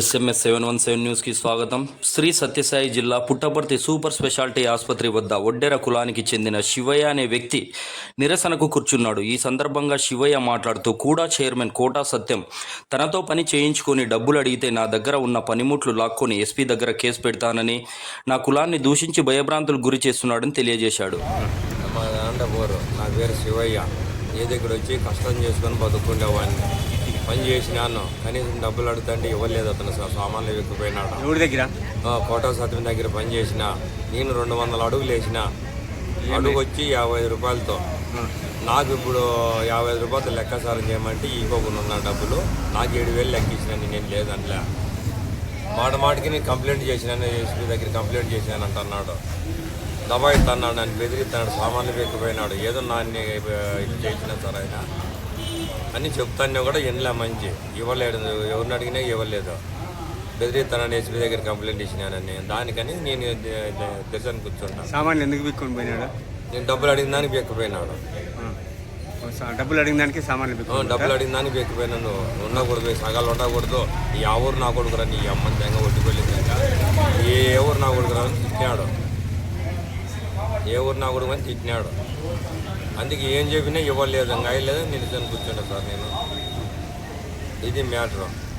SMS seven one seven న్యూస్కి స్వాగతం. శ్రీ సత్యసాయి జిల్లా పుట్టపర్తి సూపర్ స్పెషాలిటీ ఆసుపత్రి వద్ద ఒడ్డెర కులానికి చెందిన శివయ్య అనే వ్యక్తి నిరసనకు కూర్చున్నాడు. ఈ సందర్భంగా శివయ్య మాట్లాడుతూ కూడా చైర్మన్ కోటా సత్యం. తనతో పని చేయించుకొని డబ్బులు అడిగితే నా దగ్గర ఉన్న పనిముట్లు లాక్కొని ఎస్పీ దగ్గర కేసు పెడతానని నా కులాన్ని దూషించి భయభ్రాంతులు గురి చేస్తున్నాడని తెలియజేశాడు. నా పేరు శివయ్య. ఏ దగ్గర వచ్చి కష్టం చేసుకొని బతుకుండేవాడిని పని చేసినాను కనీసం డబ్బులు అడుగుతుంటే ఇవ్వలేదు అతను. సామాన్లు వెక్కిపోయినాడు ఎవరి దగ్గర? కోటా సత్యం దగ్గర పని చేసిన. నేను రెండు వందల అడుగులు వేసిన. అడుగు వచ్చి యాభై ఐదు రూపాయలతో. నాకు ఇప్పుడు యాభై ఐదు రూపాయలతో లెక్కసారం చేయమంటే ఈకోకుండా ఉన్న డబ్బులు. నాకు ఏడు వేలు లెక్కించినాను నేను లేదనిలే. మాట మాటికి నేను కంప్లైంట్ చేసినాను ఎస్పీ దగ్గర కంప్లైంట్ చేసినాను అంటున్నాడు దబాయిస్తున్నాడు నన్ను బెదిరిస్తున్నాడు సామాన్లు పెక్కిపోయినాడు ఏదో నాన్ని ఇది చేసిన సార్ ఆయన. అని చెప్తాను కూడా ఎన్లా మంచి. ఇవ్వలేడు ఎవరిని అడిగినా ఇవ్వలేదు. బెదిరిస్తానని ఎస్పీ దగ్గర కంప్లైంట్ ఇచ్చినానని. దానికని నేను దర్శనం కూర్చుంటాను. సామాన్లు ఎందుకు బిక్కొని పోయినాడు? నేను డబ్బులు అడిగిన దానికి బెక్కిపోయినాడు డబ్బులు అడిగిన దానికి సామాన్లు డబ్బులు అడిగిన దానికి బెక్కిపోయినాను ఉండకూడదు సగాలు ఉండకూడదు. ఈ ఆ ఊరు నా కొడుకురా నీ అమ్మని తెంగ ఒట్టిపోయింది ఏ ఊరు నా కొడుకురా? అని తిట్టినాడు. ఏ ఊరు నా కొడుకు అని తిట్టినాడు. అందుకే ఏం చెప్పినా ఇవ్వలేదు ఇంకా అయ్యలేదు నిలుచొని కూర్చుంటా సార్ నేను. ఇది మ్యాటరు.